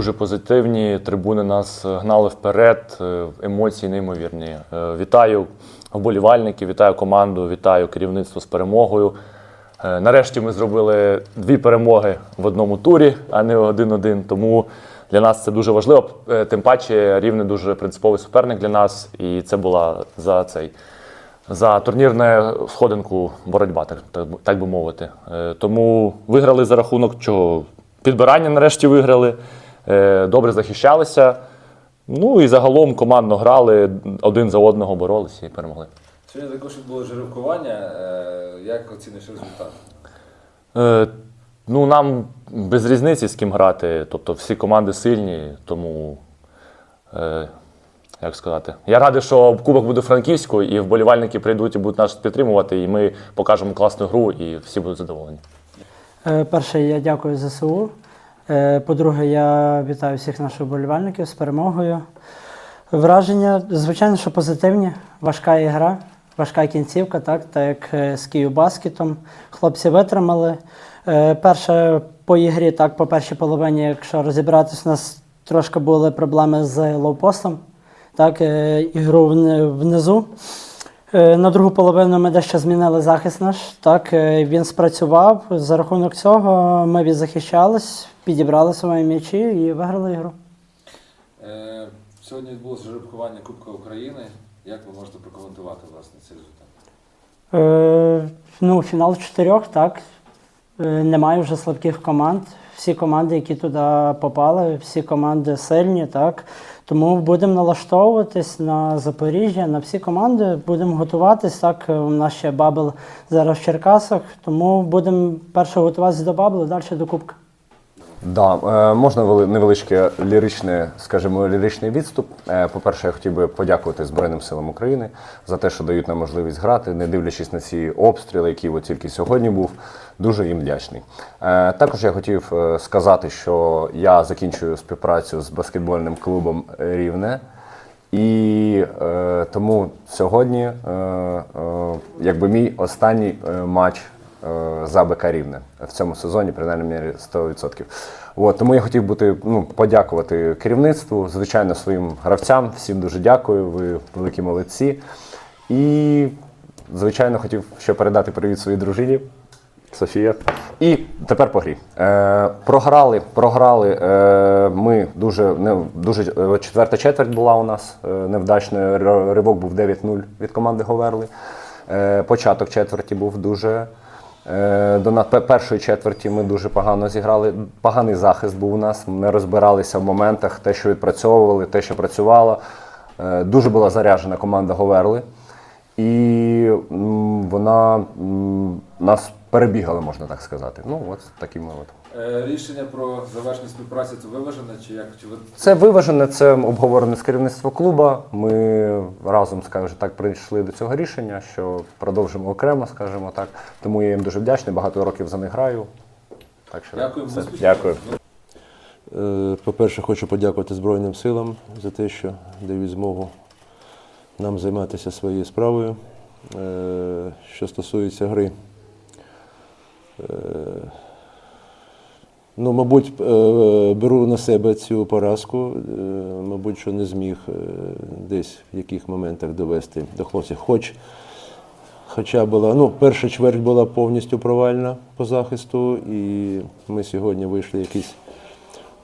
дуже позитивні. Трибуни нас е, гнали вперед. е, Емоції неймовірні. Е, Вітаю вболівальників, вітаю команду, вітаю керівництво з перемогою. Нарешті ми зробили дві перемоги в одному турі, а не один-один. Тому для нас це дуже важливо. Тим паче рівне дуже принциповий суперник для нас, і це була за цей. За турнірне сходинку боротьба, так, так, би мовити. Тому виграли за рахунок чого? Підбирання нарешті виграли, добре захищалися. Ну і загалом командно грали, один за одного боролися і перемогли. Сьогодні також було жеребкування. Е, Як оціниш результат? Е, ну, нам без різниці з ким грати. Тобто всі команди сильні, тому. Е, як сказати, я радий, що Кубок буде Франківську, і вболівальники прийдуть і будуть нас підтримувати, і ми покажемо класну гру, і всі будуть задоволені. Е, Перше, я дякую ЗСУ. Е, По-друге, я вітаю всіх наших вболівальників з перемогою. Враження, звичайно, що позитивні. Важка ігра, важка кінцівка, так, так як е, з Київбаскетом. Хлопці витримали. Е, Перше по ігрі, так, по першій половині, якщо розібратись, у нас трошки були проблеми з лоупостом. Так, ігру внизу. Е, На другу половину ми дещо змінили захист наш. Так, е, він спрацював. За рахунок цього ми відзахищались, підібрали свої м'ячі і виграли ігру. Е, Сьогодні відбулося жеребкування Кубка України. Як ви можете прокоментувати власне цей результат? Е, ну, фінал чотирьох, так. Е, немає вже слабких команд. Всі команди, які туди попали, всі команди сильні, так. Тому будемо налаштовуватись на Запоріжжя, на всі команди, будемо готуватись. Так, у нас ще бабл зараз в Черкасах, тому будемо перше готуватися до бабл, далі до Кубка. Да, е, можна невеличке ліричне, скажімо, ліричний відступ. Е, По-перше, я хотів би подякувати Збройним силам України за те, що дають нам можливість грати, не дивлячись на ці обстріли, які от тільки сьогодні був. Дуже їм вдячний. Е, Також я хотів сказати, що я закінчую співпрацю з баскетбольним клубом Рівне. І тому сьогодні, якби мій останній матч за БК Рівне в цьому сезоні, принаймні 100%. От, тому я хотів бути, ну, подякувати керівництву, звичайно, своїм гравцям. Всім дуже дякую, ви великі молодці. І, звичайно, хотів ще передати привіт своїй дружині. Софія. І тепер по грі. Е, програли, програли. Е, ми дуже, не, дуже е, четверта четверть була у нас е, невдачною. Ривок був 9-0 від команди Говерли. Е, початок четверті був дуже. Е, до першої четверті ми дуже погано зіграли. Поганий захист був у нас. Ми розбиралися в моментах, те, що відпрацьовували, те, що працювало. Е, дуже була заряджена команда Говерли. І вона нас перебігала, можна так сказати. Ну, от таким от. Е, Рішення про завершення співпраці це виважене чи як? Чи ви Це виважене, це обговорене з керівництвом клубу. Ми разом, скажімо так, прийшли до цього рішення, що продовжимо окремо, скажімо так. Тому я їм дуже вдячний, багато років за них граю. Так що Дякуємо, все. Дякую. По-перше, хочу подякувати Збройним силам за те, що дають змогу нам займатися своєю справою. Е, Що стосується гри, е, ну, мабуть, е, беру на себе цю поразку. Е, Мабуть, що не зміг е, десь в яких моментах довести до хлопців. Хоч Хоча була, ну, перша чверть була повністю провальна по захисту, і ми сьогодні вийшли якісь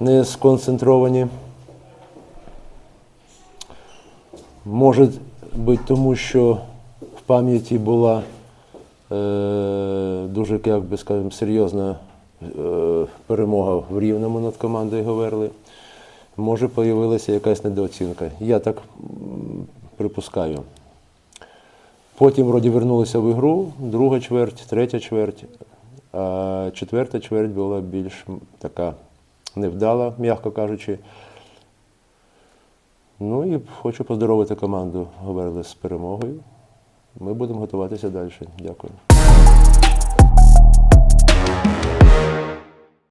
не сконцентровані. Може бути тому, що в пам'яті була е, дуже, як би скажемо, серйозна перемога в Рівному над командою Говерли. Може, появилася якась недооцінка. Я так припускаю. Потім вроді вернулися в ігру, друга чверть, третя чверть. А четверта чверть була більш така невдала, м'яко кажучи. Ну і хочу поздоровити команду Говерли з перемогою. Ми будемо готуватися далі. Дякую.